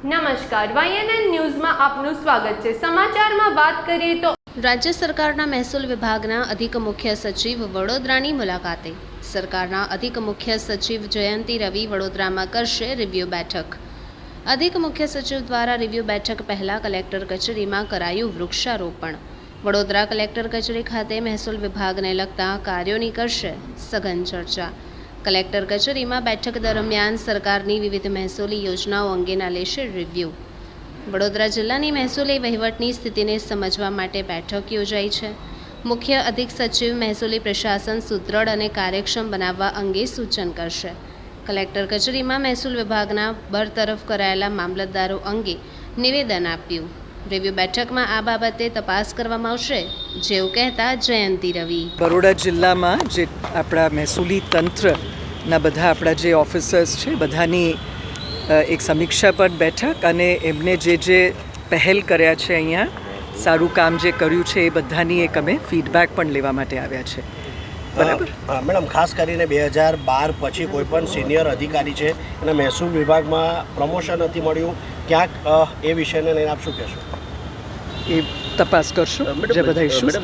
નમસ્કાર વાયએનએન ન્યૂઝમાં આપનું સ્વાગત છે. સમાચારમાં વાત કરીએ તો રાજ્ય સરકારના મહેસૂલ વિભાગના અધિક મુખ્ય સચિવ વડોદરાની મુલાકાતે. સરકારના અધિક મુખ્ય સચિવ જયંતિ રવિ વડોદરામાં કરશે રિવ્યૂ બેઠક. અધિક મુખ્ય સચિવ દ્વારા રિવ્યૂ બેઠક પહેલાં કલેક્ટર કચેરીમાં કરાયું વૃક્ષારોપણ. વડોદરા કલેક્ટર કચેરી ખાતે મહેસૂલ વિભાગને લગતા કાર્યોની કરશે સઘન ચર્ચા. કલેક્ટર કચેરીમાં બેઠક દરમિયાન સરકારની વિવિધ મહેસૂલી યોજનાઓ અંગેના લેશે રિવ્યૂ. વડોદરા જિલ્લાની મહેસૂલી વહીવટની સ્થિતિને સમજવા માટે બેઠક યોજાઈ છે. મુખ્ય અધિક સચિવ મહેસૂલી પ્રશાસન સુદૃઢ અને કાર્યક્ષમ બનાવવા અંગે સૂચન કરશે. કલેક્ટર કચેરીમાં મહેસૂલ વિભાગના બરતરફ કરાયેલા મામલતદારો અંગે નિવેદન આપ્યું. રિવ્યૂ બેઠકમાં આ બાબતે તપાસ કરવામાં આવશે. જેવું કહેતા જયંતિ રવિ. બરોડા જિલ્લામાં જે આપણા મહેસૂલી તંત્રના બધા આપણા જે ઓફિસર્સ છે બધાની એક સમીક્ષા પર બેઠક અને એમને જે જે પહેલ કર્યા છે અહીંયા સારું કામ જે કર્યું છે એ બધાની એક અમે ફીડબેક પણ લેવા માટે આવ્યા છે. બરાબર? હા, મેડમ ખાસ કરીને બે હજાર બાર પછી કોઈ પણ સિનિયર અધિકારી છે અને મહેસૂલ વિભાગમાં પ્રમોશન નથી મળ્યું ક્યાંક એ વિષયને લઈને આપ શું કહેશો? એ તપાસ કરશું જે બધા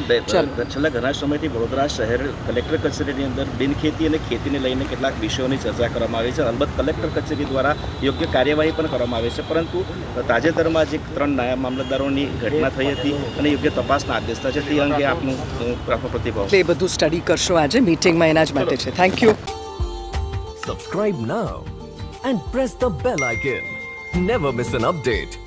બે- છેલ્લા ઘણા સમયથી વડોદરા શહેર કલેક્ટર કચેરીની અંદર બિનખેતી અને ખેતીને લઈને કેટલાક વિષયોની ચર્ચા કરવામાં આવી છે. અલબત્ત કલેક્ટર કચેરી દ્વારા યોગ્ય કાર્યવાહી પણ કરવામાં આવે છે પરંતુ તાજેતરમાં જે ત્રણ નાયબ મામલતદારોની ઘટના થઈ હતી અને યોગ્ય તપાસના આદેશ થયા છે. તે અંગે આપનું અ, પ્રતિભાવ. એટલે એ બધું સ્ટડી કરશું આજે મીટિંગમાં એના જ માટે છે. Thank you subscribe now and press the bell icon never miss an update.